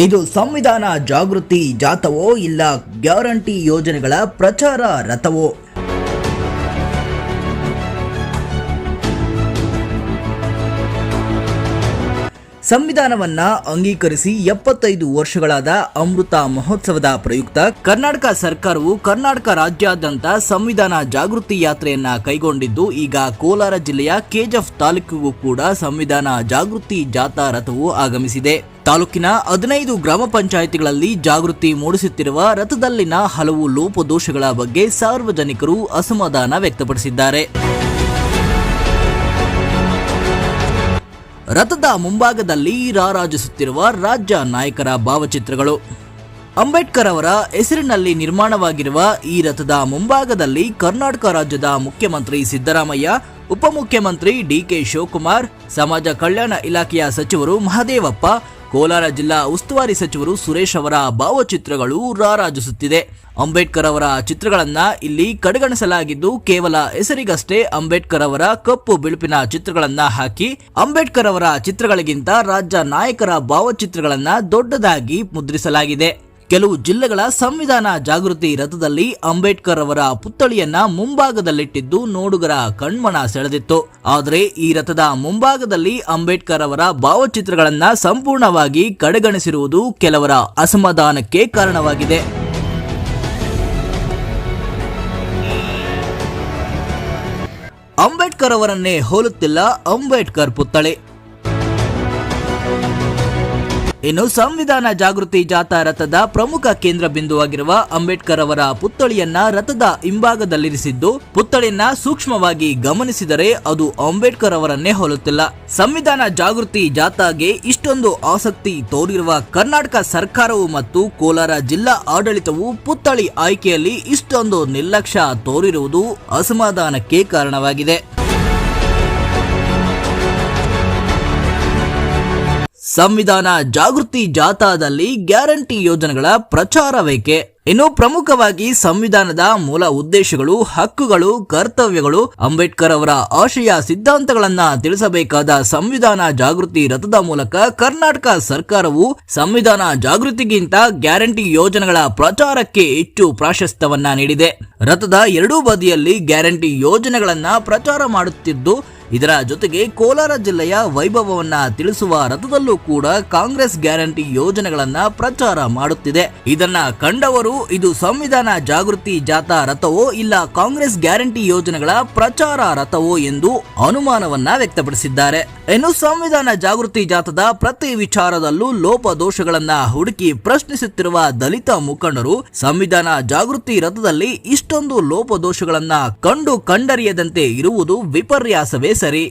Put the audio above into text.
ಇದು ಸಂವಿಧಾನ ಜಾಗೃತಿ ಜಾಥವೋ ಇಲ್ಲ ಗ್ಯಾರಂಟಿ ಯೋಜನೆಗಳ ಪ್ರಚಾರ ರಥವೋ? ಸಂವಿಧಾನವನ್ನ ಅಂಗೀಕರಿಸಿ ಎಪ್ಪತ್ತೈದು ವರ್ಷಗಳಾದ ಅಮೃತ ಮಹೋತ್ಸವದ ಪ್ರಯುಕ್ತ ಕರ್ನಾಟಕ ಸರ್ಕಾರವು ಕರ್ನಾಟಕ ರಾಜ್ಯಾದ್ಯಂತ ಸಂವಿಧಾನ ಜಾಗೃತಿ ಯಾತ್ರೆಯನ್ನ ಕೈಗೊಂಡಿದ್ದು, ಈಗ ಕೋಲಾರ ಜಿಲ್ಲೆಯ ಕೆಜಫ್ ತಾಲೂಕಿಗೂ ಕೂಡ ಸಂವಿಧಾನ ಜಾಗೃತಿ ಜಾಥಾ ರಥವು ಆಗಮಿಸಿದೆ. ತಾಲೂಕಿನ ಹದಿನೈದು ಗ್ರಾಮ ಪಂಚಾಯಿತಿಗಳಲ್ಲಿ ಜಾಗೃತಿ ಮೂಡಿಸುತ್ತಿರುವ ರಥದಲ್ಲಿನ ಹಲವು ಲೋಪದೋಷಗಳ ಬಗ್ಗೆ ಸಾರ್ವಜನಿಕರು ಅಸಮಾಧಾನ ವ್ಯಕ್ತಪಡಿಸಿದ್ದಾರೆ. ರಥದ ಮುಂಭಾಗದಲ್ಲಿ ರಾರಾಜಿಸುತ್ತಿರುವ ರಾಜ್ಯ ನಾಯಕರ ಭಾವಚಿತ್ರಗಳು. ಅಂಬೇಡ್ಕರ್ ಅವರ ಹೆಸರಿನಲ್ಲಿ ನಿರ್ಮಾಣವಾಗಿರುವ ಈ ರಥದ ಮುಂಭಾಗದಲ್ಲಿ ಕರ್ನಾಟಕ ರಾಜ್ಯದ ಮುಖ್ಯಮಂತ್ರಿ ಸಿದ್ದರಾಮಯ್ಯ, ಉಪಮುಖ್ಯಮಂತ್ರಿ ಡಿಕೆ ಶಿವಕುಮಾರ್, ಸಮಾಜ ಕಲ್ಯಾಣ ಇಲಾಖೆಯ ಸಚಿವರು ಮಹದೇವಪ್ಪ ಕೋಲಾರ ಜಿಲ್ಲಾ ಉಸ್ತುವಾರಿ ಸಚಿವರು ಸುರೇಶ್ ಅವರ ಭಾವಚಿತ್ರಗಳು ರಾರಾಜಿಸುತ್ತಿದೆ. ಅಂಬೇಡ್ಕರ್ ಅವರ ಚಿತ್ರಗಳನ್ನ ಇಲ್ಲಿ ಕಡೆಗಣಿಸಲಾಗಿದ್ದು ಕೇವಲ ಹೆಸರಿಗಷ್ಟೇ ಅಂಬೇಡ್ಕರ್ ಅವರ ಕಪ್ಪು ಬಿಳುಪಿನ ಚಿತ್ರಗಳನ್ನ ಹಾಕಿ, ಅಂಬೇಡ್ಕರ್ ಅವರ ಚಿತ್ರಗಳಿಗಿಂತ ರಾಜ್ಯ ನಾಯಕರ ಭಾವಚಿತ್ರಗಳನ್ನ ದೊಡ್ಡದಾಗಿ ಮುದ್ರಿಸಲಾಗಿದೆ. ಕೆಲವು ಜಿಲ್ಲೆಗಳ ಸಂವಿಧಾನ ಜಾಗೃತಿ ರಥದಲ್ಲಿ ಅಂಬೇಡ್ಕರ್ ಅವರ ಪುತ್ಥಳಿಯನ್ನ ಮುಂಭಾಗದಲ್ಲಿಟ್ಟಿದ್ದು ನೋಡುಗರ ಕಣ್ಮನ ಸೆಳೆದಿತ್ತು. ಆದರೆ ಈ ರಥದ ಮುಂಭಾಗದಲ್ಲಿ ಅಂಬೇಡ್ಕರ್ ಅವರ ಭಾವಚಿತ್ರಗಳನ್ನ ಸಂಪೂರ್ಣವಾಗಿ ಕಡೆಗಣಿಸಿರುವುದು ಕೆಲವರ ಅಸಮಾಧಾನಕ್ಕೆ ಕಾರಣವಾಗಿದೆ. ಅಂಬೇಡ್ಕರ್ ಅವರನ್ನೇ ಹೋಲುತ್ತಿಲ್ಲ ಅಂಬೇಡ್ಕರ್ ಪುತ್ಥಳಿ. ಇನ್ನು ಸಂವಿಧಾನ ಜಾಗೃತಿ ಜಾಥಾ ರಥದ ಪ್ರಮುಖ ಕೇಂದ್ರ ಬಿಂದುವಾಗಿರುವ ಅಂಬೇಡ್ಕರ್ ಅವರ ಪುತ್ಥಳಿಯನ್ನ ರಥದ ಹಿಂಭಾಗದಲ್ಲಿರಿಸಿದ್ದು, ಪುತ್ಥಳಿಯನ್ನ ಸೂಕ್ಷ್ಮವಾಗಿ ಗಮನಿಸಿದರೆ ಅದು ಅಂಬೇಡ್ಕರ್ ಅವರನ್ನೇ ಹೋಲುತ್ತಿಲ್ಲ. ಸಂವಿಧಾನ ಜಾಗೃತಿ ಜಾಥಾಗೆ ಇಷ್ಟೊಂದು ಆಸಕ್ತಿ ತೋರಿರುವ ಕರ್ನಾಟಕ ಸರ್ಕಾರವು ಮತ್ತು ಕೋಲಾರ ಜಿಲ್ಲಾ ಆಡಳಿತವು ಪುತ್ಥಳಿ ಆಯ್ಕೆಯಲ್ಲಿ ಇಷ್ಟೊಂದು ನಿರ್ಲಕ್ಷ್ಯ ತೋರಿರುವುದು ಅಸಮಾಧಾನಕ್ಕೆ ಕಾರಣವಾಗಿದೆ. ಸಂವಿಧಾನ ಜಾಗೃತಿ ಜಾಥಾದಲ್ಲಿ ಗ್ಯಾರಂಟಿ ಯೋಜನೆಗಳ ಪ್ರಚಾರವೇಕೆ? ಇನ್ನು ಪ್ರಮುಖವಾಗಿ ಸಂವಿಧಾನದ ಮೂಲ ಉದ್ದೇಶಗಳು, ಹಕ್ಕುಗಳು, ಕರ್ತವ್ಯಗಳು, ಅಂಬೇಡ್ಕರ್ ಅವರ ಆಶಯ, ಸಿದ್ಧಾಂತಗಳನ್ನ ತಿಳಿಸಬೇಕಾದ ಸಂವಿಧಾನ ಜಾಗೃತಿ ರಥದ ಮೂಲಕ ಕರ್ನಾಟಕ ಸರ್ಕಾರವು ಸಂವಿಧಾನ ಜಾಗೃತಿಗಿಂತ ಗ್ಯಾರಂಟಿ ಯೋಜನೆಗಳ ಪ್ರಚಾರಕ್ಕೆ ಹೆಚ್ಚು ಪ್ರಾಶಸ್ತ್ಯವನ್ನ ನೀಡಿದೆ. ರಥದ ಎರಡೂ ಬದಿಯಲ್ಲಿ ಗ್ಯಾರಂಟಿ ಯೋಜನೆಗಳನ್ನ ಪ್ರಚಾರ ಮಾಡುತ್ತಿದ್ದು ಇದರ ಜೊತೆಗೆ ಕೋಲಾರ ಜಿಲ್ಲೆಯ ವೈಭವವನ್ನ ತಿಳಿಸುವ ರಥದಲ್ಲೂ ಕೂಡ ಕಾಂಗ್ರೆಸ್ ಗ್ಯಾರಂಟಿ ಯೋಜನೆಗಳನ್ನ ಪ್ರಚಾರ ಮಾಡುತ್ತಿದೆ. ಇದನ್ನ ಕಂಡವರು, ಇದು ಸಂವಿಧಾನ ಜಾಗೃತಿ ಜಾಥಾ ರಥವೋ ಇಲ್ಲ ಕಾಂಗ್ರೆಸ್ ಗ್ಯಾರಂಟಿ ಯೋಜನೆಗಳ ಪ್ರಚಾರ ರಥವೋ ಎಂದು ಅನುಮಾನವನ್ನ ವ್ಯಕ್ತಪಡಿಸಿದ್ದಾರೆ. ಇನ್ನು ಸಂವಿಧಾನ ಜಾಗೃತಿ ಜಾಥಾದ ಪ್ರತಿ ವಿಚಾರದಲ್ಲೂ ಲೋಪ ದೋಷಗಳನ್ನ ಹುಡುಕಿ ಪ್ರಶ್ನಿಸುತ್ತಿರುವ ದಲಿತ ಮುಖಂಡರು, ಸಂವಿಧಾನ ಜಾಗೃತಿ ರಥದಲ್ಲಿ ಇಷ್ಟೊಂದು ಲೋಪದೋಷಗಳನ್ನ ಕಂಡು ಕಂಡರಿಯದಂತೆ ಇರುವುದು ವಿಪರ್ಯಾಸವೇ सारे